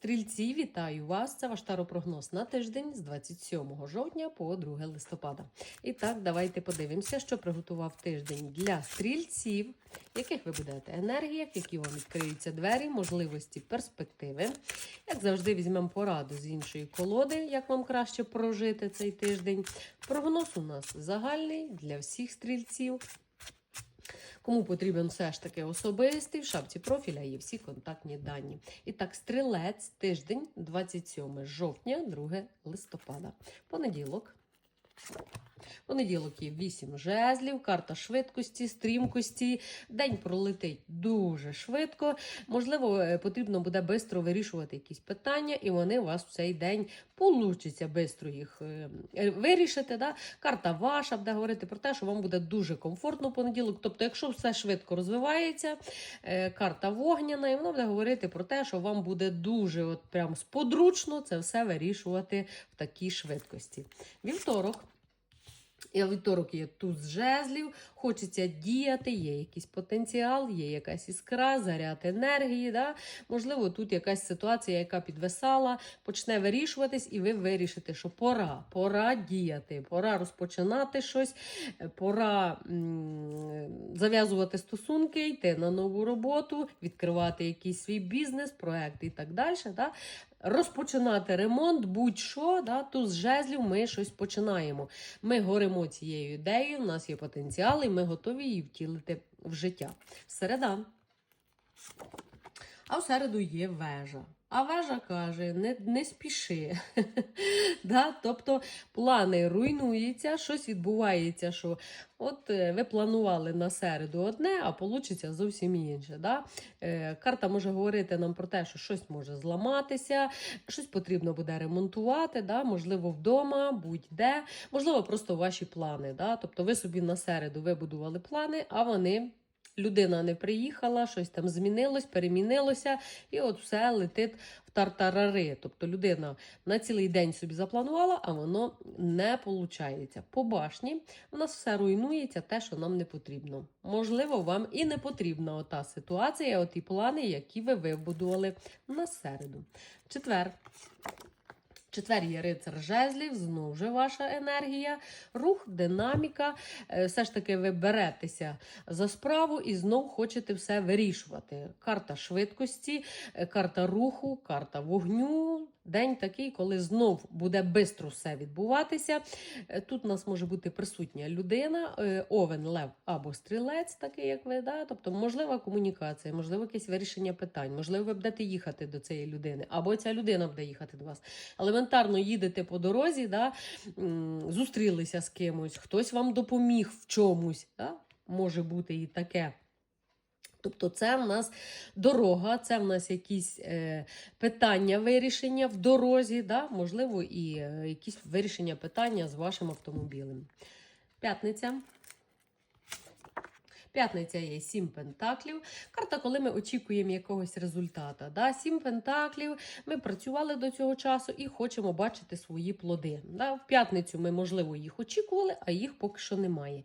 Стрільці, вітаю вас! Це ваш таропрогноз на тиждень з 27 жовтня по 2 листопада. І так, давайте подивимося, що приготував тиждень для стрільців, в яких ви будете енергіях, які вам відкриються двері, можливості, перспективи. Як завжди, візьмемо пораду з іншої колоди, як вам краще прожити цей тиждень. Прогноз у нас загальний для всіх стрільців. Кому потрібен все ж таки особистий, в шапці профіля є всі контактні дані. І так, стрілець, тиждень, 27 жовтня, 2 листопада. Понеділок. Понеділок є 8 жезлів, карта швидкості, стрімкості. День пролетить дуже швидко. Можливо, е, потрібно буде швидко вирішувати якісь питання, і вони у вас в цей день получиться швидко їх е, е, вирішити. Да? Карта ваша буде говорити про те, що вам буде дуже комфортно в понеділок. Тобто, якщо все швидко розвивається, карта вогняна, і вона буде говорити про те, що вам буде дуже от прям сподручно це все вирішувати в такій швидкості. Вівторок. Вівторок є туз жезлів, хочеться діяти, є якийсь потенціал, є якась іскра, заряд енергії. Да? Можливо, тут якась ситуація, яка підвисала, почне вирішуватись, і ви вирішите, що пора, пора діяти, пора розпочинати щось, пора зав'язувати стосунки, йти на нову роботу, відкривати якийсь свій бізнес, проект і так далі. Да? Розпочинати ремонт, будь-що, да, з жезлів, ми щось починаємо. Ми горимо цією ідеєю, у нас є потенціал, і ми готові її втілити в життя. Середа. А в середу є вежа. А вежа каже: не, не спіши. да? Тобто плани руйнуються, щось відбувається, що от е, ви планували на середу одне, а вийде зовсім інше. Да? Е, карта може говорити нам про те, що щось може зламатися, щось потрібно буде ремонтувати, да? можливо, вдома, будь-де, можливо, просто ваші плани. Да? Тобто ви собі на середу вибудували плани, а вони. Людина не приїхала, щось там змінилось, перемінилося, і от все летить в тартарари. Тобто людина на цілий день собі запланувала, а воно не виходить. По башні у нас все руйнується, те, що нам не потрібно. Можливо, вам і не потрібна ота ситуація, оті плани, які ви вибудували на середу. Четвер. Четвер є рицар жезлів, знову ж ваша енергія, рух, динаміка. Е, Все ж таки ви беретеся за справу і знов хочете все вирішувати. Карта швидкості, е, карта руху, карта вогню. День такий, коли знов буде все відбуватися. Е, Тут у нас може бути присутня людина, е, овен, лев або стрілець, такий як ви. Да? Тобто, можлива комунікація, можливо, якесь вирішення питань, можливо, ви будете їхати до цієї людини, або ця людина буде їхати до вас. Елементарно їдете по дорозі, да? зустрілися з кимось, хтось вам допоміг в чомусь. Да? Може бути і таке. Тобто, це в нас дорога, це в нас якісь е, питання вирішення в дорозі, да? можливо, і е, якісь вирішення питання з вашим автомобілем. П'ятниця. П'ятниця є сім пентаклів. Карта, коли ми очікуємо якогось результата. Да? Сім пентаклів. Ми працювали до цього часу і хочемо бачити свої плоди. Да? В п'ятницю ми, можливо, їх очікували, а їх поки що немає.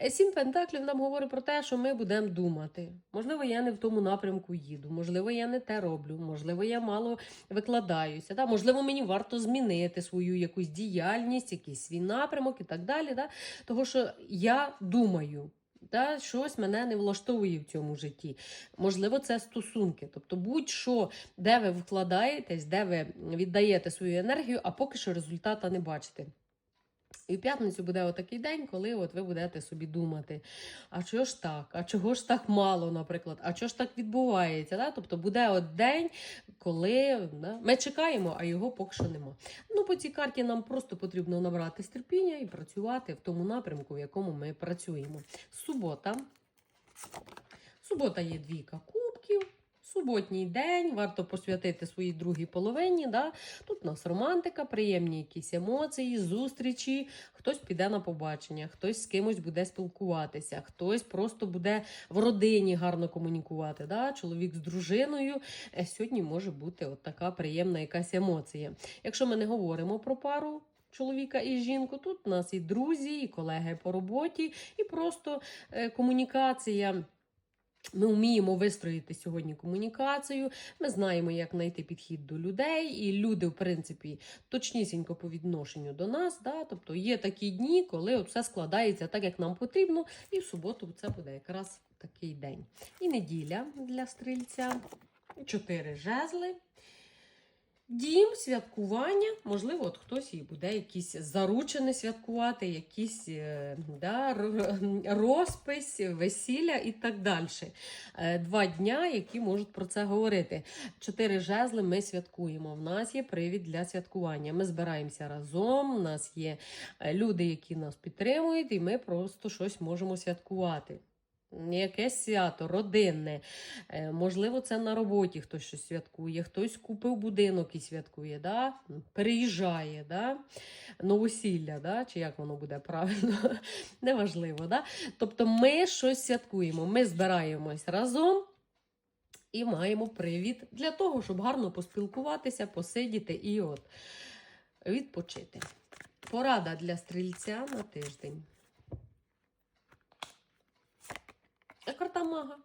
Е, Сім пентаклів нам говорить про те, що ми будемо думати. Можливо, я не в тому напрямку їду, можливо, я не те роблю, можливо, я мало викладаюся. Да? Можливо, мені варто змінити свою якусь діяльність, якийсь свій напрямок і так далі. Да? Того, що я думаю. Та щось мене не влаштовує в цьому житті. Можливо, це стосунки. Тобто, будь-що, де ви вкладаєтесь, де ви віддаєте свою енергію, а поки що результата не бачите. І в п'ятницю буде отакий день, коли от ви будете собі думати, а чого ж так, а чого ж так мало, наприклад, а чого ж так відбувається? Да? Тобто буде от день, коли да, ми чекаємо, а його поки що нема. Ну, по цій карті нам просто потрібно набрати терпіння і працювати в тому напрямку, в якому ми працюємо. Субота. Субота є двійка. Суботній день, варто посвятити своїй другій половині. Да? Тут у нас романтика, приємні якісь емоції, зустрічі. Хтось піде на побачення, хтось з кимось буде спілкуватися, хтось просто буде в родині гарно комунікувати. Да? Чоловік з дружиною. Е, Сьогодні може бути от така приємна якась емоція. Якщо ми не говоримо про пару. Чоловіка і жінку, тут у нас і друзі, і колеги по роботі, і просто е, комунікація Ми вміємо вистроїти сьогодні комунікацію, ми знаємо, як знайти підхід до людей, і люди, в принципі, точнісінько по відношенню до нас. Да? Тобто є такі дні, коли от все складається так, як нам потрібно, і в суботу це буде якраз такий день. І неділя для стрільця, чотири жезли. Дім, святкування, можливо, от хтось і буде якісь заручини святкувати, якісь е, да, р- розпис, весілля і так далі. Е, Два дня, які можуть про це говорити. Чотири жезли ми святкуємо. В нас є привід для святкування. Ми збираємося разом, у нас є е, люди, які нас підтримують, і ми просто щось можемо святкувати. Якесь свято, родинне. Е, Можливо, це на роботі хтось щось святкує, хтось купив будинок і святкує, да? переїжджає, да? новосілля, да? чи як воно буде правильно, неважливо. Да? Тобто ми щось святкуємо, ми збираємось разом. І маємо привід для того, щоб гарно поспілкуватися, посидіти і от відпочити. Порада для стрільця на тиждень. Карта мага.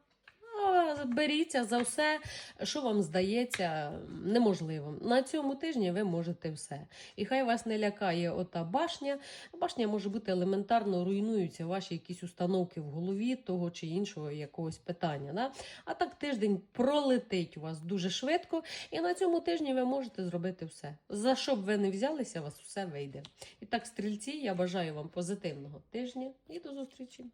Беріться за все, що вам здається неможливим. На цьому тижні ви можете все. І хай вас не лякає ота башня. Башня може бути елементарно руйнуються ваші якісь установки в голові того чи іншого якогось питання. Да? А так тиждень пролетить у вас дуже швидко, і на цьому тижні ви можете зробити все. За що б ви не взялися, у вас все вийде. І так, стрільці, я бажаю вам позитивного тижня і до зустрічі!